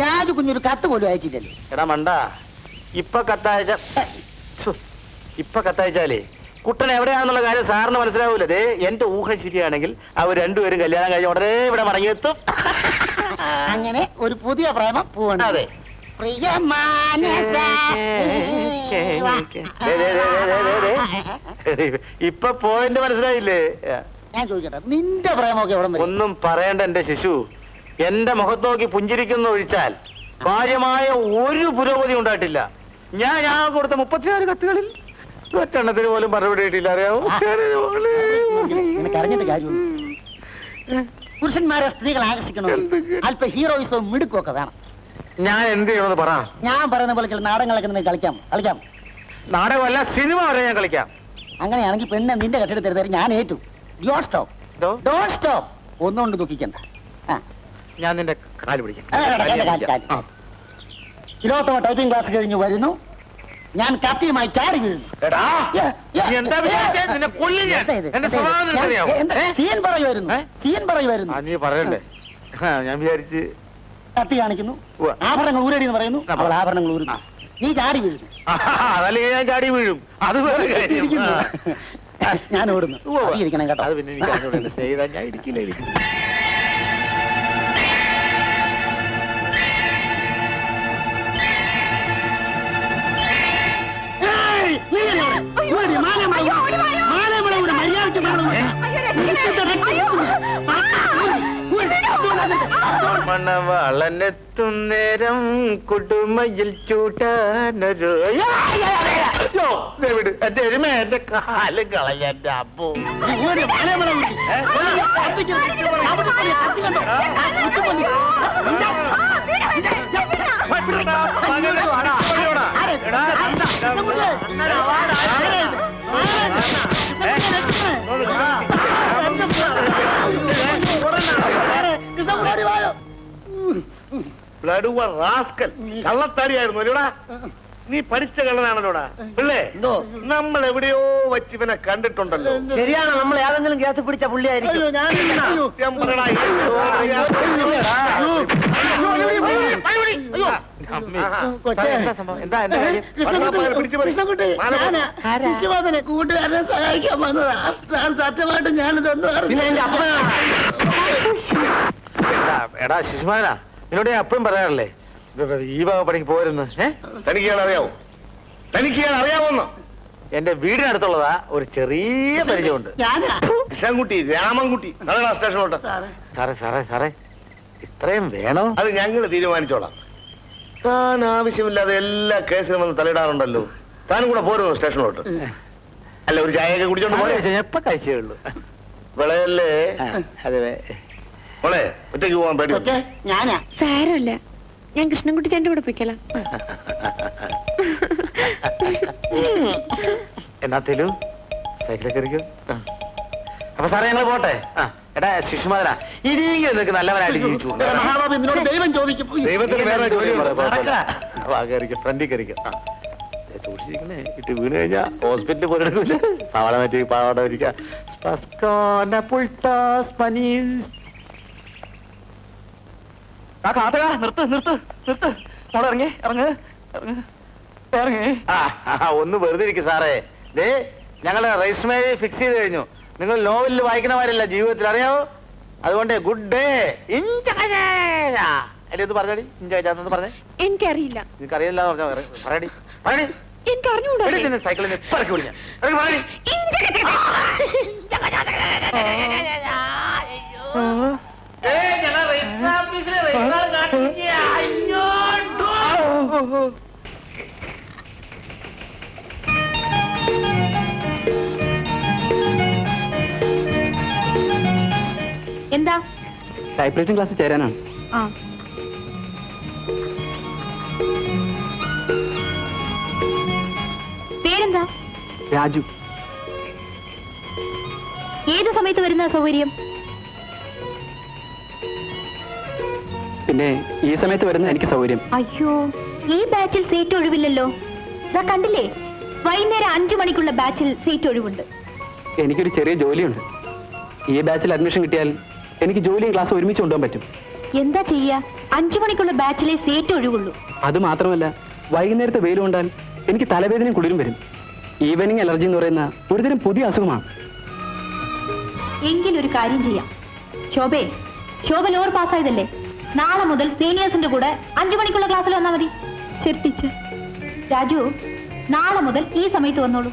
രാജു കുഞ്ഞൊരു കത്ത് പോലും അയച്ചില്ലല്ലോ. എടാ മണ്ട ഇപ്പൊ കത്തയച്ച ഛു, ഇപ്പൊ കത്തയച്ചാലേ കുട്ടൻ എവിടെയാണെന്നുള്ള കാര്യം സാറിന് മനസ്സിലാവൂല. ദേ എന്റെ ഊഹം ശരിയാണെങ്കിൽ അവർ രണ്ടുപേരും കല്യാണം കഴിഞ്ഞ ഉടനെ ഇവിടെ മടങ്ങിയെത്തും. അങ്ങനെ ഒരു പുതിയ പ്രേമം പോവാണ്. അതെ. പ്രിയ മാനസ ദേ, ദേ, ദേ, ദേ, ദേ, ദേ. ഇപ്പൊ പോയിന്റ് മനസ്സിലായില്ലേ? ഞാൻ ചോദിക്കട്ടെ നിന്റെ പ്രേമൊക്കെ എവിടെ ഒന്നും പറയണ്ട എന്റെ ശിശു. എന്റെ മുഖത്ത് നോക്കി പുഞ്ചിരിക്കുന്ന ഒഴിച്ചാൽ കാര്യമായ ഒരു പുരോഗതി ഉണ്ടായിട്ടില്ല. ഞാൻ ഞാൻ കൊടുത്ത മുപ്പത്തിനാല് കത്തുകളിൽ ഒറ്റെണ്ണത്തിന് പോലും മറുപടി കിട്ടിയില്ല നിനക്ക് അറിഞ്ഞിട്ട് കാര്യമുള്ളൂ പുരുഷന്മാരെ സ്ത്രീകൾ ആകർഷിക്കണമെങ്കിൽ അല്പ ഹീറോയിസവും മിടുക്കുമൊക്കെ വേണം. ഞാൻ എന്ത് ചെയ്യണമെന്ന് പറ. ഞാൻ പറയുന്ന പോലെ ചില നാടകങ്ങളൊക്കെ നിനക്ക് കളിക്കാം. കളിക്കാം. നാടകമല്ല സിനിമ വരെ ഞാൻ കളിക്കാം. അങ്ങനെയാണെങ്കിൽ പെണ്ണ് നിന്റെ കെട്ടിടത്തിൽ തരും ഞാൻ ഏറ്റു. Dot stop don dot stop ഒന്നുകൊണ്ട് ദുഃഖിക്കണ്ട. ആ. ഞാൻ നിന്റെ കാൽ പിടിക്കാം. ആ, കാൽ, കാൽ, കാൽ, കാൽ. ആ. ഇരുപത്തൊന്ന് ടൈപ്പിംഗ് ക്ലാസ് കഴിഞ്ഞ് വരുന്നു. ഞാൻ കത്തിയുമായി ചാടി വീഴുന്നു? സീൻ പറയുമായിരുന്നു? സീൻ പറയുമായിരുന്നു. നീ പറയണ്ടേ? ഞാൻ വിചാരിച്ച് കത്തി കാണിക്കുന്നു. ആഭരണങ്ങൾ ഊരടി എന്ന് പറയുന്നു. അവൾ ആഭരണങ്ങൾ ഊരുന്നു. നീ ചാടി വീഴുന്നു. അതല്ലേ ഞാൻ ചാടി വീഴും. അത്. ഞാൻ ഓടുന്നു. കേട്ടോ. അത് പിന്നെ ഞാൻ ഇടിക്കില്ല ഇടിക്കില്ല. മണവാളനെത്തും നേരം കുടുമയിൽ ചൂട്ടാനൊരു എരുമ എന്റെ കാൽ കളഞ്ഞ എന്റെ അപ്പു ഊര്, ബ്ലഡ് റാസ്കൽ കള്ളത്താടിയായിരുന്നു അല്ലടാ നീ പഠിച്ച കള്ളനാണല്ലോടാ. പിള്ളേ എന്തോ? നമ്മൾ എവിടെയോ വച്ചിവനെ ഇവനെ കണ്ടിട്ടുണ്ടല്ലോ ശരിയാണ് നമ്മൾ ഏതെങ്കിലും ഗ്യാസ് പിടിച്ച പുള്ളിയായിരിക്കും. സത്യം പറയടാ, കൂട്ടുകാരനെ സഹായിക്കാൻ വന്നതാ. സാർ സത്യമായിട്ട് ഞാനിതൊന്നും പിന്നെ എന്റെ. എടാ, എടാ ശിശുമാനാ. നിന്നോട് ഞാൻ എപ്പോഴും പറയാറില്ലേ ഈ പോരുന്നു തനിക്ക് അറിയാവോ? തനിക്ക് അറിയാവോന്ന്? എന്റെ വീടിനടുത്തുള്ളതാ ഒരു ചെറിയ പരിചയമുണ്ട്. കിഷൻകുട്ടി കൃഷ്ണൻകുട്ടി രാമൻകുട്ടി. സ്റ്റേഷനോട്ട് സാറേ. സാറേ സാറേ ഇത്രയും വേണോ? അത് ഞങ്ങൾ തീരുമാനിച്ചോളാം. താൻ ആവശ്യമില്ലാതെ എല്ലാ കേസിലും വന്ന് തലയിടാറുണ്ടല്ലോ. താനും കൂടെ പോരുന്നു സ്റ്റേഷനോട്ട് അല്ല ഒരു ചായയൊക്കെ കുടിച്ചോണ്ട് എപ്പ കഴിച്ചേ ഉള്ളൂ. വിളയല്ലേ? അതെ. മോളെ ഒറ്റയ്ക്ക് പോവാൻ പേടി ഞാനാ? സാരമില്ല. ഞാൻ കൃഷ്ണൻകുട്ടി ചേട്ടന്റെ കൂടെ പോയിക്കോളാം. എന്നാത്തേലും സൈക്കിളൊക്കെ ഇരിക്കും അപ്പൊ സാറേ ഞങ്ങൾ പോട്ടെ? ആ. എടാ ശിശുമാതന ഇനിയെങ്കിലും നിനക്ക് നല്ലവനായിട്ട് ജീവിച്ചു മഹാബാബു ഇതിനോട് ദൈവം ചോദിക്കും. ദൈവത്തിന് വേറെ ജോലി. ഫ്രണ്ടിൽ കയറിക്കും സൂക്ഷിച്ചിരിക്കണേ. ഇട്ട് വീണ് കഴിഞ്ഞാ ഹോസ്പിറ്റലിൽ പാവാട മാറ്റി പാവാട വരിക സ്പസ്കോന പുൾട്ടാസ് മനീസ് ആ കാത്തക നിർത്ത് നിർത്ത് നിർത്ത് മോളെ ഇറങ്ങി ഇറങ്ങ് ഇറങ്ങ് ഇറങ്ങി ആ ആ, ഒന്ന് വെറുതെ ഇരിക്കും സാറേ ദേ ഞങ്ങൾ രജിസ്റ്റർ ഫിക്സ് ചെയ്ത് കഴിഞ്ഞു നിങ്ങൾ നോവലിൽ വായിക്കണമാരല്ല ജീവിതത്തിൽ അറിയാവോ അതുകൊണ്ട് ഗുഡ് ഡേ പറഞ്ഞടി പറഞ്ഞേ എനിക്കറിയില്ല പറയടി പറയടി എനിക്ക് സൈക്കിളിൽ ഇറക്കി വിളിക്കാം എന്താ? ടൈപ്പ് റൈറ്റിംഗ് ക്ലാസ് ചേരാനാണ് ആ. പേരെന്താ? രാജു. ഏത് സമയത്ത് വരുന്ന സൗകര്യം? പിന്നെ ഈ സമയത്ത് വരുന്ന എനിക്ക് സൗകര്യം. അയ്യോ. ഈ ബാച്ചിൽ സീറ്റ് ഒഴിവില്ലല്ലോ. ഇതാ കണ്ടില്ലേ? വൈകുന്നേരം അഞ്ചു മണിക്കുള്ള ബാച്ചിൽ സീറ്റ് ഒഴിവുണ്ട്. എനിക്കൊരു ചെറിയ ജോലിയുണ്ട്. ഈ ബാച്ചിൽ അഡ്മിഷൻ കിട്ടിയാൽ എനിക്ക് ജോലിയും ക്ലാസ് ഒരുമിച്ച് കൊണ്ടുപോകാൻ പറ്റും. എന്താ ചെയ്യാ? അഞ്ചു മണിക്കുള്ള ബാച്ചിലെ സീറ്റ് ഒഴിവുള്ളൂ. അത് മാത്രമല്ല വൈകുന്നേരത്തെ വെയിൽ കൊണ്ടാൽ എനിക്ക് തലവേദനയും കുളിരും വരും. ഈവനിങ് അലർജി എന്ന് പറയുന്ന ഒരുതരം പുതിയ അസുഖമാണ്. എങ്കിലൊരു കാര്യം ചെയ്യാം. ശോഭേ ശോഭ ലോർ പാസ്സായതല്ലേ? നാളെ മുതൽ സീനിയേഴ്സിന്റെ കൂടെ അഞ്ചു മണിക്കുള്ള ക്ലാസ്സിൽ വന്നാൽ മതി. ശരി ടീച്ചർ. രാജു നാളെ മുതൽ ഈ സമയത്ത് വന്നോളൂ.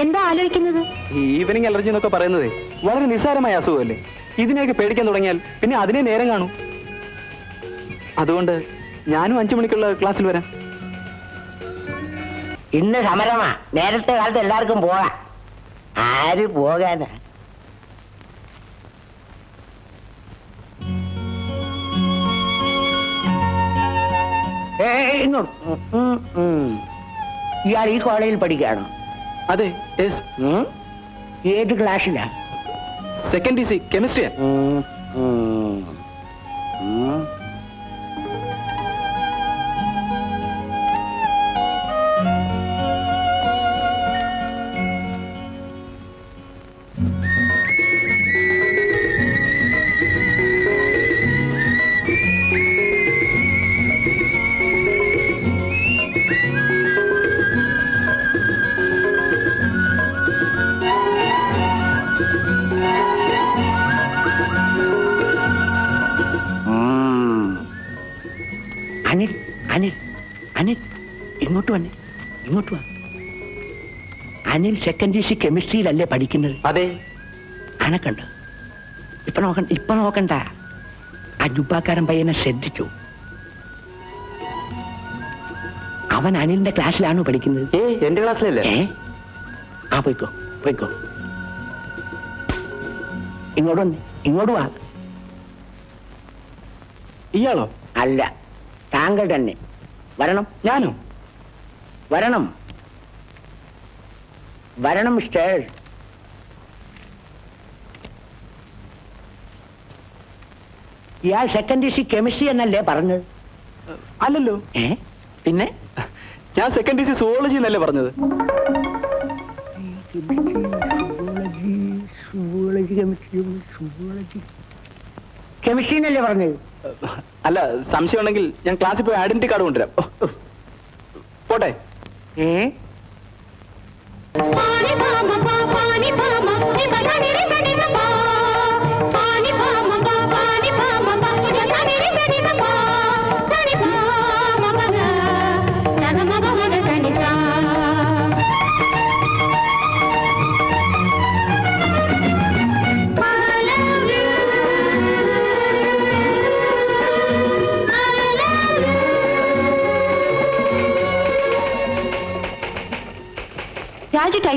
എന്താ ആലോചിക്കുന്നത്? ഈ ഈവനിങ് അലർജി എന്നൊക്കെ പറയുന്നത് വളരെ നിസ്സാരമായ അസുഖമല്ലേ? ഇതിനെയൊക്കെ പേടിക്കാൻ തുടങ്ങിയാൽ പിന്നെ അതിനെ നേരം കാണും. അതുകൊണ്ട് ഞാനും അഞ്ചു മണിക്കുള്ള ക്ലാസ്സിൽ വരാം. ഇന്ന് സമരമാ. നേരത്തെ കാലത്ത് എല്ലാവർക്കും പോകാം ആര് പോകാനാ? ഇയാൾ ഈ കോളേജിൽ പഠിക്കുകയാണോ. അതെ യെസ്? ഏത് ക്ലാസ്സിലാ? സെക്കൻഡ് ഡി സി കെമിസ്ട്രിയാ അനിൽ സെക്കൻഡ് ജി സി കെമിസ്ട്രിയിലല്ലേ പഠിക്കുന്നത്? അതെ. കണക്കുണ്ട് ഇപ്പൊ നോക്കണ്ട ഇപ്പൊ നോക്കണ്ട. ആ ജുബാക്കാരൻ പയ്യനെ ശ്രദ്ധിച്ചു. അവൻ അനിലിന്റെ ക്ലാസ്സിലാണ് പഠിക്കുന്നത്? ഏ എന്റെ ക്ലാസ്സിലല്ലേ? ഏ? ആ പോയിക്കോ പോയിക്കോ. ഇങ്ങോട്ട് വന്നേ ഇങ്ങോട്ട് വാ. ഇയാളോ? അല്ല താങ്കൾ തന്നെ. വരണം. ഞാനോ? വരണം. വരണം മിസ്റ്റർ. ഇയാൾ സെക്കൻഡ് സി കെമിസ്ട്രി എന്നല്ലേ പറഞ്ഞത്? അല്ലല്ലോ. ഏ? പിന്നെ? ഞാൻ സെക്കൻഡ് സി സുവോളജി എന്നല്ലേ പറഞ്ഞത്? കെമിസ്ട്രി എന്നല്ലേ പറഞ്ഞത്? അല്ല സംശയം ഉണ്ടെങ്കിൽ ഞാൻ ക്ലാസ്സിൽ പോയി ഐഡന്റിറ്റി കാർഡ് കൊണ്ടുവരാം. പോട്ടെ. ഏ? Johnny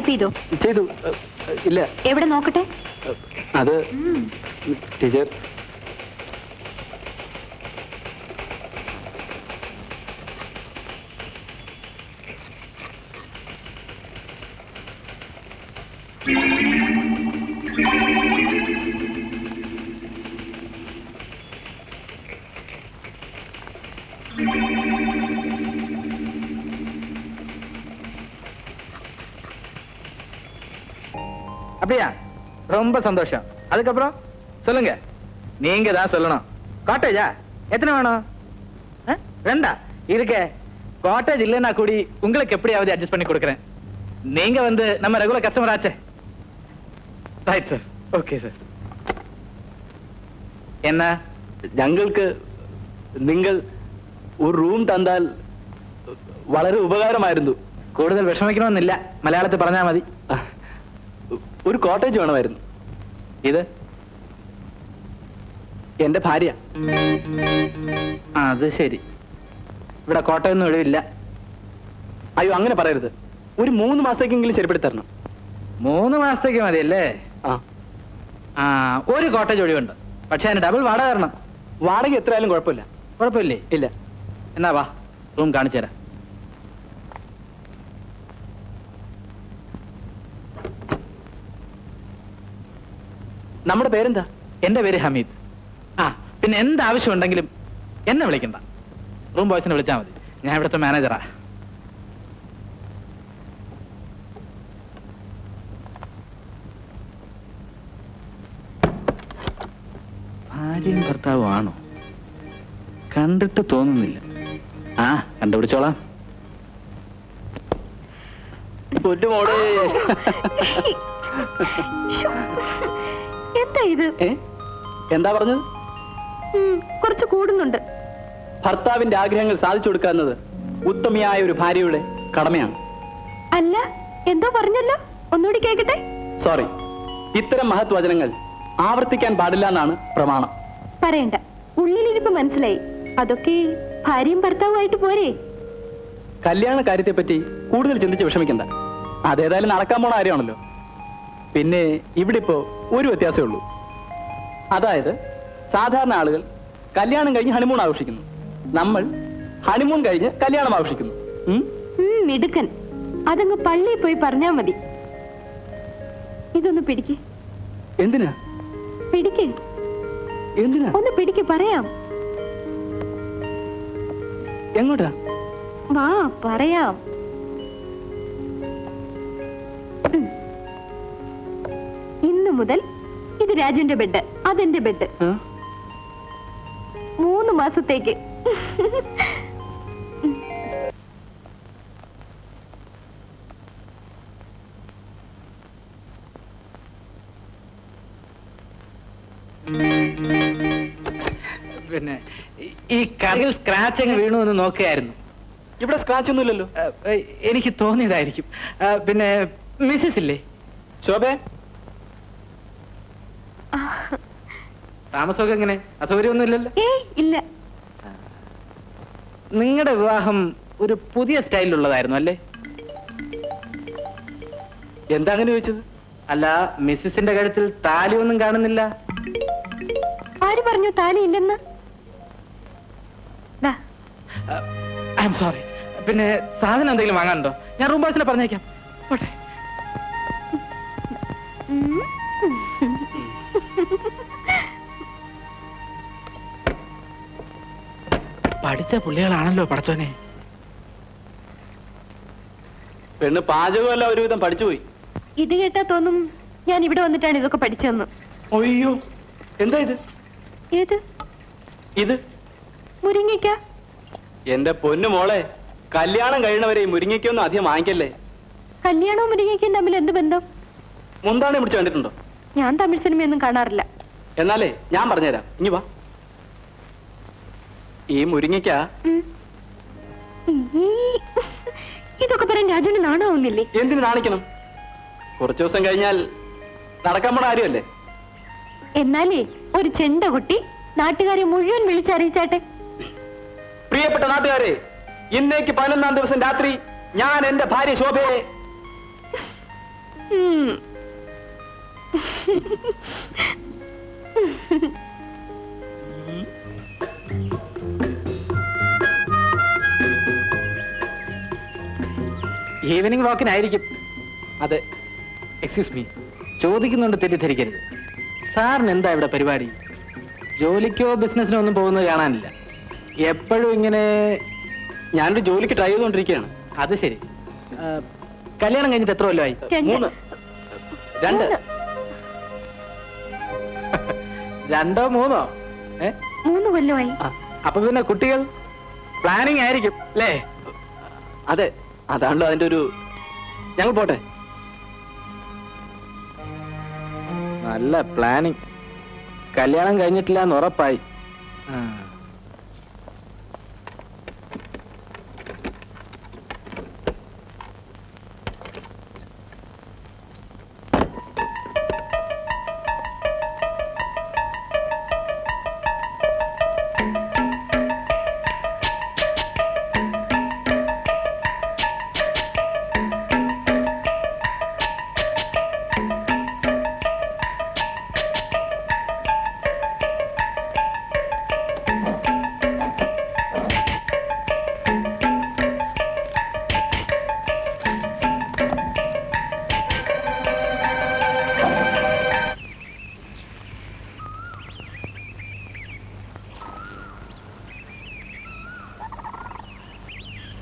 ചെയ്തോ. ചെയ്തു. ഇല്ല. എവിടെ നോക്കട്ടെ? അത് ടീച്ചർ. Thank you. ரொம்ப சந்தோஷம் அதுக்கப்புறம் சொல்லுங்க நீங்க தான் சொல்லணும் காட்டேஜா எத்தனை வேணும் ஆ? ரெண்டா இருக்கே காட்டேஜ் இல்லைன்னா கூடி உங்களுக்கு எப்படியாவது அட்ஜஸ்ட் பண்ணி கொடுக்குறேன் நீங்க வந்து நம்ம ரெகுலர் கஸ்டமர் ஆச்சே ரைட் சார் ஓகே சார் என்ன ഞങ്ങൾക്ക് നിങ്ങൾ ഒരു റൂം തന്നാൽ വളരെ ഉപകാരമായിരുന്നു കൂടുതൽ വിഷമിക്കണമെന്നില്ല മലയാളത്തിൽ പറഞ്ഞാൽ മതി ഒരു കോട്ടേജ് വേണമായിരുന്നു ഇത്? എന്റെ ഭാര്യ. അത് ശരി. ഇവിടെ കോട്ടയൊന്നും ഒഴിവില്ല. അയ്യോ അങ്ങനെ പറയരുത്. ഒരു മൂന്ന് മാസത്തേക്കെങ്കിലും ചെരുപ്പെടുത്തി തരണം. മൂന്ന് മാസത്തേക്ക് മതിയല്ലേ? ആ. ആ ഒരു കോട്ടേജ് ഒഴിവുണ്ട് പക്ഷെ അതിന് ഡബിൾ വാടക തരണം. വാടക എത്രയായാലും കുഴപ്പമില്ല. കുഴപ്പമില്ലേ? ഇല്ല. എന്നാ വാ റൂം കാണിച്ചു തരാം. നമ്മുടെ പേരെന്താ? എന്റെ പേര് ഹമീദ്. ആ പിന്നെ എന്താവശ്യം ഉണ്ടെങ്കിലും എന്നെ വിളിക്കണ്ട. റൂം ബോയ്സിനെ വിളിച്ചാൽ മതി. ഞാൻ ഇവിടുത്തെ മാനേജറാ. ഭാര്യയും ഭർത്താവും ആണോ? കണ്ടിട്ട് തോന്നുന്നില്ല. ആ കണ്ടുപിടിച്ചോളാം. പൊന്നുമോളെ. എന്താ ഇത്? എന്താ പറഞ്ഞത്? കുറച്ച് കൂടുന്നുണ്ട്. ഭർത്താവിന്റെ ആഗ്രഹങ്ങൾ സാധിച്ചു കൊടുക്കുക എന്നത് ഉത്തമിയായ ഒരു ഭാര്യയുടെ കടമയാണ്. അല്ല എന്തോ പറഞ്ഞല്ലോ? ഒന്നുകൂടി കേൾക്കട്ടെ സോറി ഇത്തരം മഹത് വചനങ്ങൾ ആവർത്തിക്കാൻ പാടില്ല എന്നാണ് പ്രമാണം. പറയണ്ട. ഉള്ളിലിരിപ്പ് മനസ്സിലായി. അതൊക്കെ ഭാര്യയും ഭർത്താവുമായിട്ട് പോരെ? കല്യാണ കാര്യത്തെ പറ്റി കൂടുതൽ ചിന്തിച്ച് വിഷമിക്കണ്ട. അതേതായാലും നടക്കാൻ പോണ കാര്യമാണല്ലോ. പിന്നെ ഇവിടെ ഇപ്പോ ഒരു വ്യത്യാസമേ ഉള്ളൂ. അതായത് സാധാരണ ആളുകൾ കല്യാണം കഴിഞ്ഞ് ഹണിമൂൺ ആഘോഷിക്കുന്നു. നമ്മൾ ഹണിമൂൺ കഴിഞ്ഞ് കല്യാണം ആഘോഷിക്കുന്നു. ഉം? ഉം, മിടുക്കൻ. അതങ്ങ് പള്ളിയിൽ പോയി പറഞ്ഞാ മതി. ഇതൊന്ന് പിടിക്ക്. എന്തിനാ? പിടിക്ക്. എന്തിനാ? ഒന്ന് പിടിക്ക് പറയാം. എങ്ങോട്ടാ? വാ പറയാം. മുതൽ ഇത് രാജുവിന്റെ ബെഡ് അതെന്റെ ബെഡ്? മൂന്ന് മാസത്തേക്ക്. പിന്നെ ഈ- കറിൽ സ്ക്രാച്ച് അങ്ങ് വീണു എന്ന് നോക്കുകയായിരുന്നു. ഇവിടെ സ്ക്രാച്ച് ഒന്നുമില്ലല്ലോ. എനിക്ക് തോന്നിയതായിരിക്കും. പിന്നെ മിസ്സിസ് ഇല്ലേ? ശോഭേ താമസമൊക്കെ എങ്ങനെ? അസൗകര്യമൊന്നും ഇല്ലല്ലോ ഏയ് ഇല്ല. നിങ്ങളുടെ വിവാഹം ഒരു പുതിയ സ്റ്റൈലിലുള്ളതായിരുന്നു അല്ലേ? എന്താ അങ്ങനെ ചോദിച്ചത്? അല്ല മിസ്സിന്റെ കഴുത്തിൽ താലിയൊന്നും കാണുന്നില്ല. ആര് പറഞ്ഞു താലി ഇല്ലെന്ന്? I'm sorry. പിന്നെ സാധനം എന്തെങ്കിലും വാങ്ങാനുണ്ടോ? ഞാൻ റൂം ബോയ്സിനെ പറഞ്ഞേക്കാം. പോട്ടെ. പഠിച്ച പുള്ളികളാണല്ലോ പടച്ചോനെ. പെണ്ണ് പാചകമല്ല ഒരുവിധം പഠിച്ചുപോയി ഇത് കേട്ടാ തോന്നും ഞാൻ ഇവിടെ വന്നിട്ടാണ് ഇതൊക്കെ പഠിച്ചതെന്ന്. അയ്യോ എന്താ ഇത്? ഏത്? ഇത്? മുരിങ്ങിക്ക എന്റെ പൊന്നു മോളെ കല്യാണം കഴിയണവരെ ഈ മുരിങ്ങയ്ക്കൊന്നും അധികം വാങ്ങിക്കല്ലേ? കല്യാണവും മുരിങ്ങയ്ക്കും തമ്മിൽ എന്ത് ബന്ധം? മുന്താണി പിടിച്ച് കണ്ടിട്ടുണ്ടോ? ഞാൻ തമിഴ് സിനിമയൊന്നും കാണാറില്ല. എന്നാലേ ഞാൻ പറഞ്ഞുതരാം. ഇനി വാ. ഈ മുരിങ്ങയ്ക്ക? ഇതൊക്കെ പറയാൻ രാജുവിന് നാണാവുന്നില്ലേ? എന്തിനു നാണിക്കണം? കുറച്ചു ദിവസം കഴിഞ്ഞാൽ നടക്കാൻ പോണ കാര്യമല്ലേ? എന്നാലേ ഒരു ചെണ്ട കുട്ടി നാട്ടുകാരെ മുഴുവൻ വിളിച്ചറിയിച്ചാട്ടെ പ്രിയപ്പെട്ട നാട്ടുകാരെ ഇന്നേക്ക് പതിനൊന്നാം ദിവസം രാത്രി ഞാൻ എന്റെ ഭാര്യ ശോഭയെ ഉം. ഈവനിങ് വാക്കിനായിരിക്കും. അതെ എക്സ്ക്യൂസ് മീ ചോദിക്കുന്നുണ്ട് തെറ്റിദ്ധരിക്കരുത്. സാറിന് എന്താ ഇവിടെ പരിപാടി? ജോലിക്കോ ബിസിനസ്സിനോ ഒന്നും പോകുന്നത് കാണാനില്ല. എപ്പോഴും ഇങ്ങനെ ഞാനൊരു ജോലിക്ക് ട്രൈ ചെയ്തുകൊണ്ടിരിക്കുകയാണ്. അത് ശരി. കല്യാണം കഴിഞ്ഞിട്ട് എത്ര കൊല്ലമായി? രണ്ട്. മൂന്ന്. രണ്ട്. രണ്ടോ മൂന്നോ? ഏ? മൂന്ന് കൊല്ലമായി. ആ, അപ്പൊ പിന്നെ കുട്ടികൾ പ്ലാനിങ് ആയിരിക്കും അല്ലേ? അതെ. അതാണല്ലോ അതിന്റെ ഒരു ഞങ്ങൾ പോട്ടെ. നല്ല പ്ലാനിങ് കല്യാണം കഴിഞ്ഞിട്ടില്ല എന്ന് ഉറപ്പായി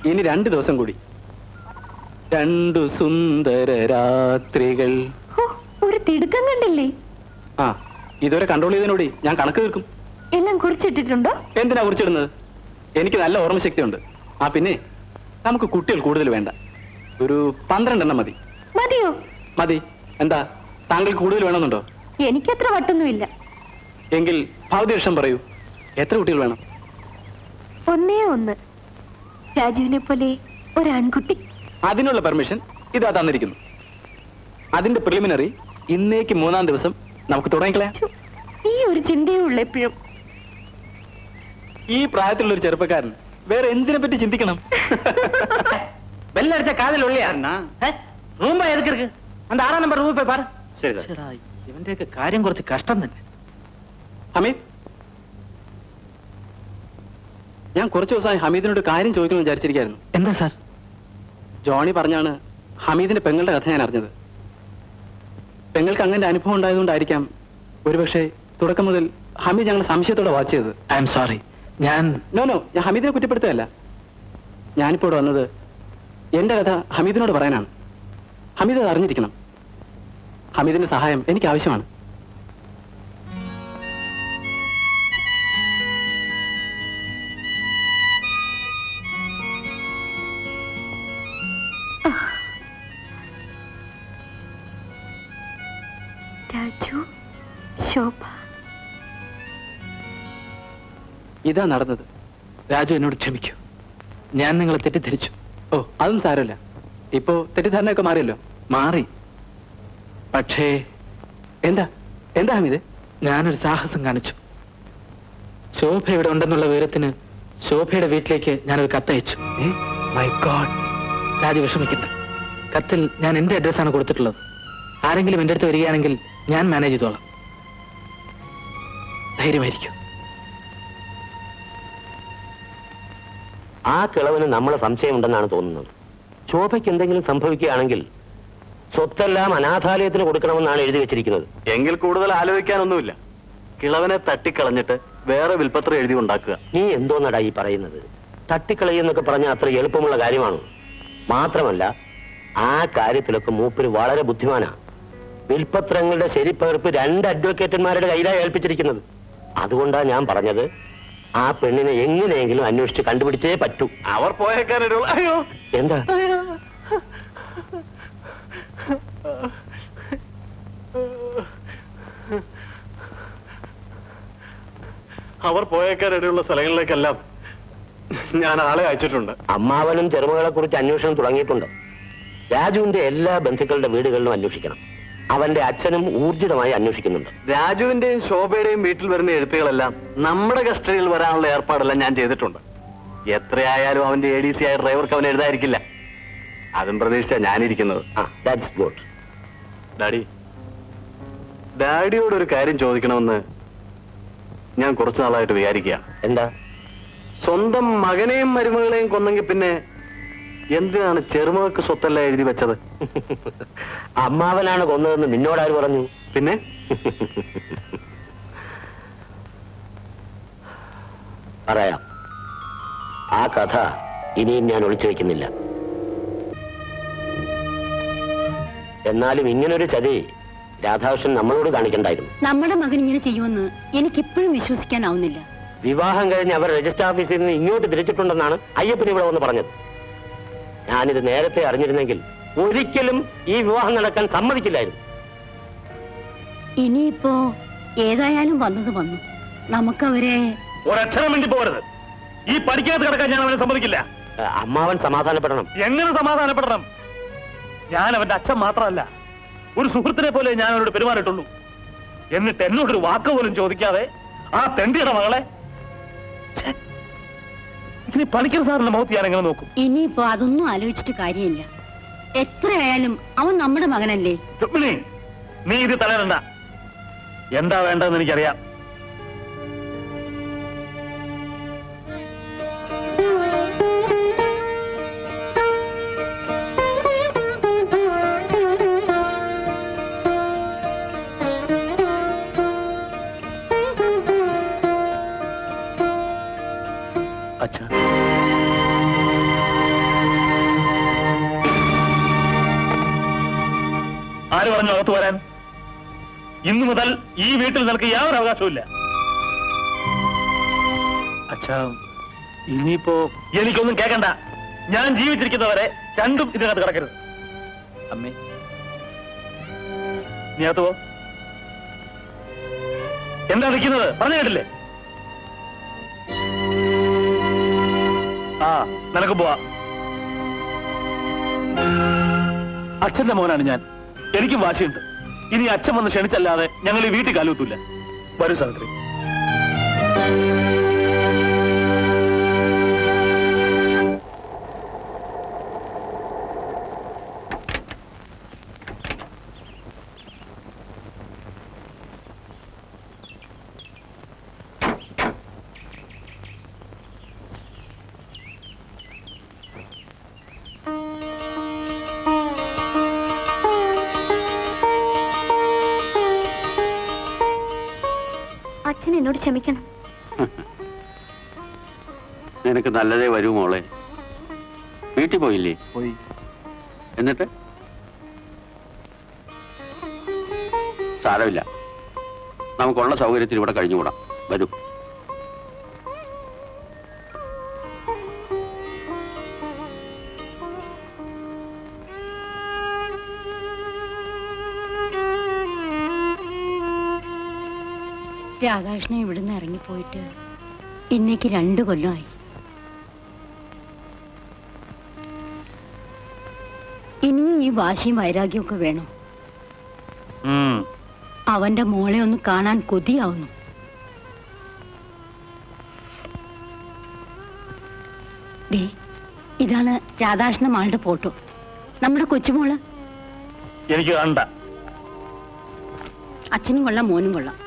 ഇനി രണ്ടു ദിവസം കൂടി. രണ്ടു സുന്ദര രാത്രികൾ. ഒരു തിടുക്കം കണ്ടില്ലേ? ആ ഇതുവരെ കൺട്രോൾ ചെയ്തതിനോടി ഞാൻ കണക്ക് തീർക്കും. എല്ലാം കുറിച്ചിട്ടിട്ടുണ്ടോ? എന്തിനാ കുറിച്ചിടുന്നത്? എനിക്ക് നല്ല ഓർമ്മശക്തിയുണ്ട്. ആ പിന്നെ നമുക്ക് കുട്ടികൾ കൂടുതൽ വേണ്ട. ഒരു പന്ത്രണ്ടെണ്ണം മതി. മതിയോ? മതി. എന്താ താങ്കൾ കൂടുതൽ വേണമെന്നുണ്ടോ? എനിക്കത്ര വട്ടൊന്നുമില്ല. എങ്കിൽ ഭൗതികഷം പറയൂ. എത്ര കുട്ടികൾ വേണം? ഒന്നേ ഒന്ന്. രാജുവിനെ പോലെ ഒരാൺകുട്ടി അതിനുള്ള പെർമിഷൻ ഇതാ തന്നിരിക്കുന്നു അതിന്റെ പ്രിലിമിനറി ഇന്നേക്ക് മൂന്നാം ദിവസം നമുക്ക് തുടങ്ങിക്കളയാം ഛു, ഈ ഒരു ചിന്തയേ ഉള്ളൂ എപ്പോഴും ഈ പ്രായത്തിലുള്ള ഒരു ചെറുപ്പക്കാരൻ വേറെ എന്തിനെ പറ്റി ചിന്തിക്കണം பெல் காதல் உள்ளியா ரூம்பா எதுக்கு இருக்கு அந்த ஆறாம் நம்பர் ரூம் போய் பாரு ശരി സാർ. ശ്ശെടാ, ഇവന്റെയൊക്കെ കാര്യം കുറച്ച് കഷ്ടം തന്നെ ഹമീദ് ഞാൻ കുറച്ച് ദിവസമായി ഹമീദിനോട് കാര്യം ചോദിക്കണമെന്ന് വിചാരിച്ചിരിക്കായിരുന്നു എന്താ സാർ? ജോണി പറഞ്ഞാണ് ഹമീദിന്റെ പെങ്ങളുടെ കഥ ഞാൻ അറിഞ്ഞത്. പെങ്ങൾക്ക് അങ്ങനെ അനുഭവം ഉണ്ടായതുകൊണ്ടായിരിക്കാം ഒരുപക്ഷെ തുടക്കം മുതൽ ഹമീദ് ഞങ്ങൾ സംശയത്തോടെ വാച്ച് ചെയ്തത് ഐ എം സോറി. ഞാൻ നോ നോ ഞാൻ ഹമീദിനെ കുറ്റപ്പെടുത്തുകയല്ല. ഞാനിപ്പോൾ ഇവിടെ വന്നത് എന്റെ കഥ ഹമീദിനോട് പറയാനാണ്. ഹമീദ് അത് അറിഞ്ഞിരിക്കണം. ഹമീദിന്റെ സഹായം എനിക്ക് ആവശ്യമാണ് ഇതാ നടന്നത്. രാജു എന്നോട് ക്ഷമിക്കൂ. ഞാൻ നിങ്ങളെ തെറ്റിദ്ധരിച്ചു. ഓ അതും സാരമില്ല. ഇപ്പോ തെറ്റിദ്ധാരണയൊക്കെ മാറിയല്ലോ. മാറി. പക്ഷേ എന്താ? എന്താ ഹമീദ്? ഞാനൊരു സാഹസം കാണിച്ചു. ശോഭ ഇവിടെ ഉണ്ടെന്നുള്ള വിവരത്തിന് ശോഭയുടെ വീട്ടിലേക്ക് ഞാനൊരു കത്തയച്ചു മൈ ഗോഡ് രാജു വിഷമിക്കണ്ട. കത്തിൽ ഞാൻ എന്റെ അഡ്രസ്സാണ് കൊടുത്തിട്ടുള്ളത്. ആരെങ്കിലും എന്റെ അടുത്ത് വരികയാണെങ്കിൽ ഞാൻ മാനേജ് ചെയ്തോളാം. ധൈര്യമായിരിക്കും. ആ കിളവന് നമ്മളെ സംശയമുണ്ടെന്നാണ് തോന്നുന്നത്. ശോഭയ്ക്ക് എന്തെങ്കിലും സംഭവിക്കുകയാണെങ്കിൽ സ്വത്തെല്ലാം അനാഥാലയത്തിന് കൊടുക്കണമെന്നാണ് എഴുതി വെച്ചിരിക്കുന്നത്. എങ്കിൽ കൂടുതൽ ആലോചിക്കാനൊന്നുമില്ല. കിളവനെ തട്ടിക്കളഞ്ഞിട്ട് വേറെ വിൽപ്പത്രം എഴുതി ഉണ്ടാക്കുക. നീ എന്തോന്നടാ ഈ പറയുന്നത്? തട്ടിക്കളയെന്നൊക്കെ പറഞ്ഞാൽ അത്ര എളുപ്പമുള്ള കാര്യമാണോ? മാത്രമല്ല ആ കാര്യത്തിലൊക്കെ മൂപ്പര് വളരെ ബുദ്ധിമാനാണ് വിൽപ്പത്രങ്ങളുടെ ശരിപ്പകർപ്പ് രണ്ട് അഡ്വക്കേറ്റന്മാരുടെ കയ്യിലാണ് ഏൽപ്പിച്ചിരിക്കുന്നത്. അതുകൊണ്ടാണ് ഞാൻ പറഞ്ഞത് ആ പെണ്ണിനെ എങ്ങനെയെങ്കിലും അന്വേഷിച്ച് കണ്ടുപിടിച്ചേ പറ്റൂ. അവർ പോയേക്കാനൊരു അയ്യോ. എന്താ? അവർ പോയേക്കാനിടയുള്ള സ്ഥലങ്ങളിലേക്കെല്ലാം ഞാൻ ആളെ അയച്ചിട്ടുണ്ട്. അമ്മാവനും ചെറുമകളെ കുറിച്ച് അന്വേഷണം തുടങ്ങിയിട്ടുണ്ട്? രാജുവിന്റെ എല്ലാ ബന്ധുക്കളുടെ വീടുകളിലും അന്വേഷിക്കണം. അവന്റെ അച്ഛനും ഊർജിതമായി അന്വേഷിക്കുന്നുണ്ട്. രാജുവിന്റെയും ശോഭയുടെയും വീട്ടിൽ വരുന്ന എഴുത്തുകളെല്ലാം നമ്മുടെ കസ്റ്റഡിയിൽ വരാനുള്ള ഏർപ്പാടെല്ലാം ഞാൻ ചെയ്തിട്ടുണ്ട്. എത്രയായാലും അവന്റെ എ ഡി സി ആയ ഡ്രൈവർക്ക് അവൻ എഴുതായിരിക്കില്ല അതും പ്രതീക്ഷിച്ചാ ഞാനിരിക്കുന്നത്. ആ ദാറ്റ്സ് ഗുഡ് ഡാഡി ഡാഡിയോട് ഒരു കാര്യം ചോദിക്കണമെന്ന് ഞാൻ കുറച്ചു നാളായിട്ട് വിചാരിക്കുകയാണ്. എന്താ? സ്വന്തം മകനെയും മരുമകളെയും കൊന്നെങ്കിൽ പിന്നെ എന്തിനാണ് ചെറുമകൾക്ക് സ്വത്തല്ല എഴുതി വെച്ചത്? അമ്മാവനാണ് കൊന്നതെന്ന് നിന്നോടാര് പറഞ്ഞു? പിന്നെ? പറയാം. ആ കഥ ഇനിയും ഞാൻ ഒളിച്ചു വെക്കുന്നില്ല. എന്നാലും ഇങ്ങനൊരു ചതി രാധാകൃഷ്ണൻ നമ്മളോട് കാണിക്കണ്ടായിരുന്നു. നമ്മുടെ മകൻ ഇങ്ങനെ ചെയ്യുമെന്ന് എനിക്ക് എനിക്കിപ്പോഴും വിശ്വസിക്കാനാവുന്നില്ല. വിവാഹം കഴിഞ്ഞ് അവർ രജിസ്റ്റർ ഓഫീസിൽ നിന്ന് ഇങ്ങോട്ട് തിരിച്ചിട്ടുണ്ടെന്നാണ് അയ്യപ്പൻ ഇവിടെ വന്ന് പറഞ്ഞത്. ഞാനിത് നേരത്തെ അറിഞ്ഞിരുന്നെങ്കിൽ ഒരിക്കലും ഈ വിവാഹം നടക്കാൻ സമ്മതിക്കില്ലായിരുന്നു. ഇനിയിപ്പോ ഏതായാലും വന്നത് വന്നു. നമുക്കവരെ ഒരക്ഷരം വേണ്ടി പോകരുത്. ഈ പഠിക്കാത്ത കിടക്കാൻ ഞാൻ അവനെ സമ്മതിക്കില്ല. അമ്മാവൻ സമാധാനപ്പെടണം. എങ്ങനെ സമാധാനപ്പെടണം? ഞാൻ അവന്റെ അച്ഛൻ മാത്രമല്ല. ഒരു സുഹൃത്തിനെ പോലെ ഞാൻ അവരോട് പെരുമാറിയിട്ടുള്ളൂ. എന്നിട്ട് എന്നോടൊരു വാക്ക് പോലും ചോദിക്കാതെ ആ തെണ്ടിയുടെ മകളെ ഇനി പണിക്കർ സാറിന്റെ മുഖത്ത് ഞാൻ എങ്ങനെ നോക്കും? ഇനിയിപ്പോ അതൊന്നും ആലോചിച്ചിട്ട് കാര്യമില്ല. എത്രയായാലും അവൻ നമ്മുടെ മകനല്ലേ? രുക്മിണി നീ ഇത് തലരണ്ട എന്താ വേണ്ടെന്ന് എനിക്കറിയാം. ഈ വീട്ടിൽ നിനക്ക് യാതൊരു അവകാശവും അച്ഛാ ഇനിയിപ്പോ എനിക്കൊന്നും കേക്കണ്ട. ഞാൻ ജീവിച്ചിരിക്കുന്നവരെ രണ്ടും ഇതിനകത്ത് കിടക്കരുത്. അമ്മേ. നീ അകത്ത് പോ. എന്താ നിൽക്കുന്നത്? പറഞ്ഞു കേട്ടില്ലേ? ആ നിനക്ക് പോവാ. അച്ഛന്റെ മോനാണ് ഞാൻ. എനിക്കും വാശിയുണ്ട്. ഇനി അച്ഛൻ വന്ന് ക്ഷണിച്ചല്ലാതെ ഞങ്ങൾ ഈ വീട്ടിൽ കാലൂത്തില്ല വരൂ സാവിത്രി നിനക്ക് നല്ലതേ വരൂ മോളെ. വീട്ടിൽ പോയില്ലേ? പോയി. എന്നിട്ട്? സാരമില്ല. നമുക്കുള്ള സൗകര്യത്തിൽ ഇവിടെ കഴിഞ്ഞുകൂടാം. വരൂ. രാധാകൃഷ്ണൻ ഇവിടുന്ന് ഇറങ്ങിപ്പോയിട്ട് ഇന്നേക്ക് രണ്ടു കൊല്ലമായി ഈ വാശിയും വൈരാഗ്യമൊക്കെ വേണോ. അവന്റെ മോളെ ഒന്ന് കാണാൻ കൊതിയാവുന്നു. ദേ ഇതാണ് രാധാകൃഷ്ണ മാളുടെ ഫോട്ടോ. നമ്മുടെ കൊച്ചുമോൾ. എനിക്ക് അച്ഛനും കൊള്ളാം മോനും കൊള്ളാം.